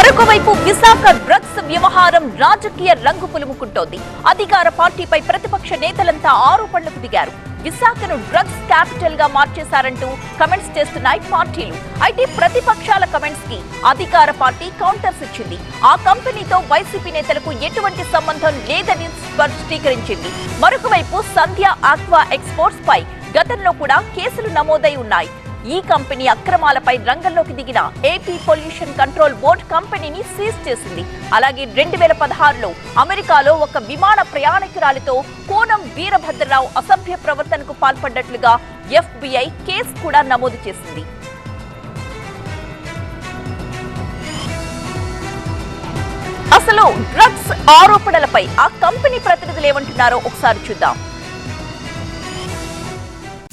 మరొక వైపు విశాఖ డ్రగ్స్ వ్యవహారం రాజకీయ రంగు పులుముకుంటోంది. అధికార పార్టీపై ప్రతిపక్ష నేతలంతా ఆరోపణలకు దిగారు. విశాఖను డ్రగ్స్ క్యాపిటల్గా మార్చేశారంటూ కమెంట్స్ చేస్తున్నాయి పార్టీలు. అయితే ప్రతిపక్షాల కమెంట్స్కి అధికార పార్టీ కౌంటర్స్ ఇచ్చింది. ఆ కంపెనీతో వైసీపీ నేతలకు ఎటువంటి సంబంధం లేదని స్పష్టీకరించింది. మరొక వైపు సంధ్య ఆక్వా ఎక్స్పోర్ట్స్ పై గతంలో కూడా కేసులు నమోదై ఉన్నాయి. ఈ కంపెనీ అక్రమాలపై రంగంలోకి దిగిన ఏపీ పొల్యూషన్ కంట్రోల్ బోర్డు కంపెనీని సీజ్ చేసింది. అలాగే రెండు వేల పదహారులో అమెరికాలో ఒక విమాన ప్రయాణికురాలితో కోనం వీరభద్రరావు అసభ్య ప్రవర్తనకు పాల్పడ్డట్లుగా ఎఫ్బిఐ కేసు కూడా నమోదు చేసింది. అసలు డ్రగ్స్ ఆరోపణలపై ఆ కంపెనీ ప్రతినిధులు ఏమంటున్నారో ఒకసారి చూద్దాం.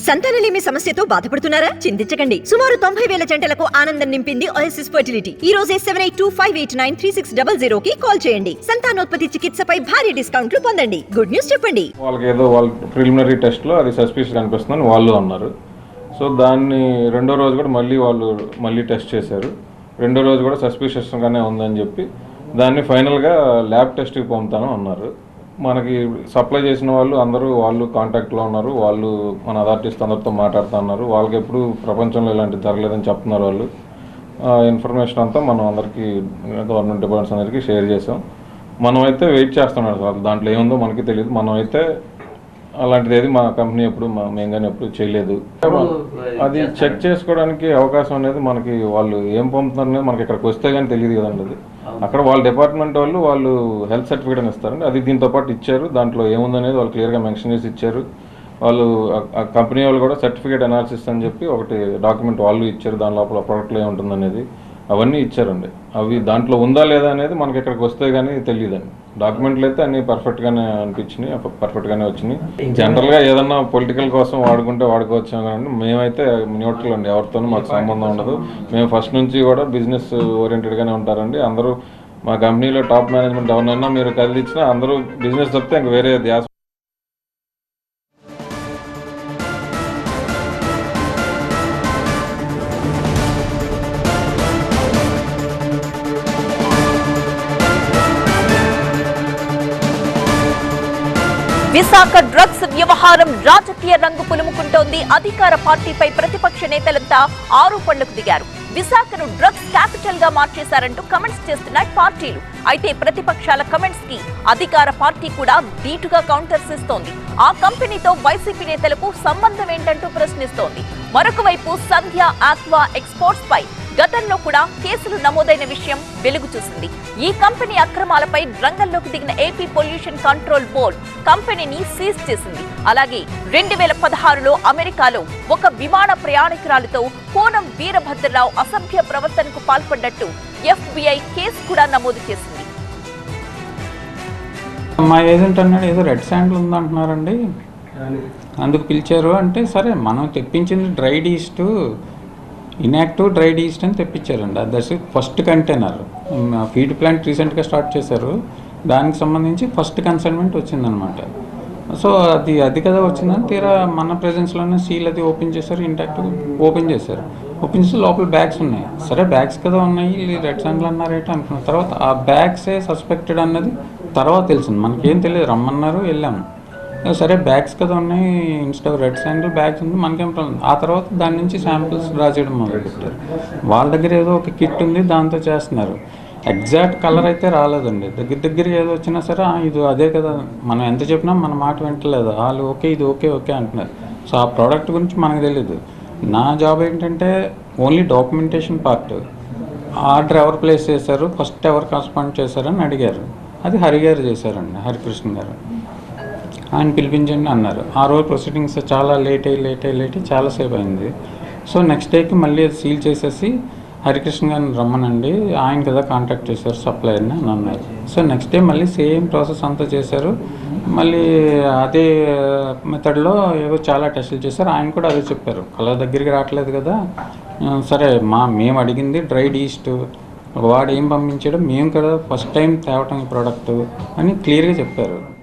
సంతానలేమి సమస్యతో బాధపడుతున్నారా? చింతించకండి. సుమారు తొంభై వేల జంటలకు ఆనందం నింపింది ఓఎస్ఎస్ ఫర్టిలిటీ ఈ రోజే seven eight two five eight nine three six double zero కి కాల్ చేయండి. సంతానోత్పత్తి చికిత్సపై భారీ డిస్కౌంట్లు పొందండి. గుడ్ న్యూస్ చెప్పండి. వాళ్ళకి ఏదో వాళ్ళ ప్రిలిమినరీ టెస్ట్లో అది సస్పిషియస్ అనిపిస్తుందని వాళ్ళు అన్నారు. సో దాన్ని రెండో రోజు కూడా మళ్ళీ వాళ్ళు మళ్ళీ టెస్ట్ చేశారు. రెండో రోజు కూడా సస్పిషియస్గానే ఉందని చెప్పి దాన్ని ఫైనల్గా ల్యాబ్ టెస్ట్కి పంపుతాను అన్నారు. మనకి సప్లై చేసిన వాళ్ళు అందరూ వాళ్ళు కాంటాక్ట్లో ఉన్నారు వాళ్ళు మన అథారిటీస్ అందరితో మాట్లాడుతూ ఉన్నారు. వాళ్ళకి ఎప్పుడు ప్రపంచంలో ఇలాంటి జరగలేదని చెప్తున్నారు వాళ్ళు. ఆ ఇన్ఫర్మేషన్ అంతా మనం అందరికీ గవర్నమెంట్ డిపార్ట్మెంట్స్ అందరికీ షేర్ చేసాం. మనమైతే వెయిట్ చేస్తున్నాం సార్. దాంట్లో ఏముందో మనకి తెలియదు. మనమైతే అలాంటిది ఏది మా కంపెనీ ఎప్పుడు మా- మేము కానీ ఎప్పుడు చేయలేదు. అది చెక్ చేసుకోవడానికి అవకాశం అనేది మనకి వాళ్ళు ఏం పంపుతున్నారు అనేది మనకి ఇక్కడికి వస్తే కానీ తెలియదు కదండి అది. అక్కడ వాళ్ళ డిపార్ట్మెంట్ వాళ్ళు వాళ్ళు హెల్త్ సర్టిఫికేట్ అని ఇస్తారండి. అది దీంతో పాటు ఇచ్చారు. దాంట్లో ఏముందనేది వాళ్ళు క్లియర్గా మెన్షన్ చేసి ఇచ్చారు. వాళ్ళు ఆ కంపెనీ వాళ్ళు కూడా సర్టిఫికేట్ అనాలిసిస్ అని చెప్పి ఒకటి డాక్యుమెంట్ వాళ్ళు ఇచ్చారు. దాని లోపల ప్రోడక్ట్లో ఏముంటుందనేది అవన్నీ ఇచ్చారండి. అవి దాంట్లో ఉందా లేదా అనేది మనకి ఇక్కడికి వస్తే కానీ తెలియదండి. డాక్యుమెంట్లు అయితే అన్ని పర్ఫెక్ట్గానే అనిపించినాయి పర్ఫెక్ట్గానే వచ్చినాయి. జనరల్గా ఏదన్నా పొలిటికల్ కోసం వాడుకుంటే వాడుకోవచ్చు కానీ మేమైతే న్యూట్రల్ అండి ఎవరితోనూ మాకు సంబంధం ఉండదు. మేము ఫస్ట్ నుంచి కూడా బిజినెస్ ఓరియంటెడ్గానే ఉంటారండి. అందరూ మా కంపెనీలో టాప్ మేనేజ్మెంట్ ఎవరినైనా మీరు కదిలిచ్చినా అందరూ బిజినెస్ తప్పితే ఇంక వేరే ధ్యాస విశాఖ డ్రగ్స్ వ్యవహారం రాజకీయ రంగు పులుముకుంటోంది. అధికార పార్టీపై ప్రతిపక్ష నేతలంతా ఆరోపణలకు దిగారు. విశాఖను డ్రగ్స్ క్యాపిటల్గా మార్చేశారంటూ కమెంట్స్ చేస్తున్నాయి పార్టీలు. అయితే ప్రతిపక్షాల కమెంట్స్కి అధికార పార్టీ కూడా ధీటుగా కౌంటర్స్ ఇస్తోంది ఆ కంపెనీతో వైసీపీ నేతలకు సంబంధం ఏంటంటూ ప్రశ్నిస్తోంది. మరొక వైపు సంధ్య ఆక్వా ఎక్స్పోర్ట్స్ పై గతంలో కూడా కేసులు నమోదైన విషయం వెలుగు చూసింది. ఈ కంపెనీ అక్రమాలపై రంగంలోకి దిగిన ఏపీ పొల్యూషన్ కంట్రోల్ బోర్డ్ కంపెనీని సీజ్ చేసింది. అలాగే రెండు వేల పదహారులో అమెరికాలో ఒక విమాన ప్రయాణికురాలితో కోనం వీరభద్రరావు అసభ్య ప్రవర్తనకు పాల్పడ్డట్టు ఎఫ్బిఐ కేసు కూడా నమోదు చేసింది. మా ఏజెంట్ అన్నాడు ఏదో రెడ్ శాండ్ ఉందంటున్నారండి. అందుకు పిలిచారు అంటే సరే మనం తెప్పించింది dried yeast inactive dried yeast అని తెప్పించారండి. That's first container. Feed plant రీసెంట్గా స్టార్ట్ చేశారు. దానికి సంబంధించి ఫస్ట్ కన్సైన్మెంట్ వచ్చిందనమాట. సో అది అది కదా వచ్చిందని తీరా మన ప్రెజెన్స్లోనే సీల్ అది ఓపెన్ చేశారు ఇంటాక్ట్ ఓపెన్ చేశారు. ఓపెన్ చేసి లోపల బ్యాగ్స్ ఉన్నాయి. సరే బ్యాగ్స్ కదా ఉన్నాయి రెడ్ శాండిల్ అన్నారేంటి అనుకున్న. తర్వాత ఆ బ్యాగ్సే సస్పెక్టెడ్ అన్నది తర్వాత తెలిసింది. మనకేం తెలియదు. రమ్మన్నారు వెళ్ళాము. సరే బ్యాగ్స్ కదా ఉన్నాయి ఇన్స్టా రెడ్ శాండిల్ బ్యాగ్స్ ఉంది మనకేం ప్రాబ్లం ఆ తర్వాత దాని నుంచి శాంపిల్స్ డ్రా చేయడం మొదలుపెట్టారు. వాళ్ళ దగ్గర ఏదో ఒక కిట్ ఉంది దాంతో చేస్తున్నారు. ఎగ్జాక్ట్ కలర్ అయితే రాలేదండి. దగ్గర దగ్గర ఏదో వచ్చినా సరే ఇది అదే కదా మనం ఎంత చెప్పినా మన మాట వింటలేదు. వాళ్ళు ఓకే ఇది ఓకే ఓకే అంటున్నారు. సో ఆ ప్రోడక్ట్ గురించి మనకు తెలియదు నా జాబ్ ఏంటంటే ఓన్లీ డాక్యుమెంటేషన్ పార్ట్. ఆర్డర్ ఎవరు ప్లేస్ చేశారు ఫస్ట్ ఎవరు కన్స్పాండ్ చేశారని అడిగారు. అది హరి గారు చేశారండి హరికృష్ణ గారు. ఆయన పిలిపించండి అన్నారు. ఆ రోజు ప్రొసీడింగ్స్ చాలా లేట్ అయ్యి లేట్ అయ్యి లేట్ అయ్యి చాలాసేపు అయింది. సో నెక్స్ట్ డేకి మళ్ళీ అది సీల్ చేసేసి హరికృష్ణ గారిని రమ్మనండి. ఆయన కదా కాంటాక్ట్ చేశారు సప్లయర్ని అని అన్నారు. సో నెక్స్ట్ డే మళ్ళీ సేమ్ ప్రాసెస్ అంతా చేశారు. మళ్ళీ అదే మెథడ్లో ఏవో చాలా టెస్టులు చేశారు. ఆయన కూడా అదే చెప్పారు. కలర్ దగ్గరికి రావట్లేదు కదా. సరే మా మేము అడిగింది డ్రైడ్ ఈస్ట్. వాడు ఏం పంపించాడో? మేము కదా ఫస్ట్ టైం తేవటం ఈ ప్రోడక్ట్ అని క్లియర్గా చెప్పారు.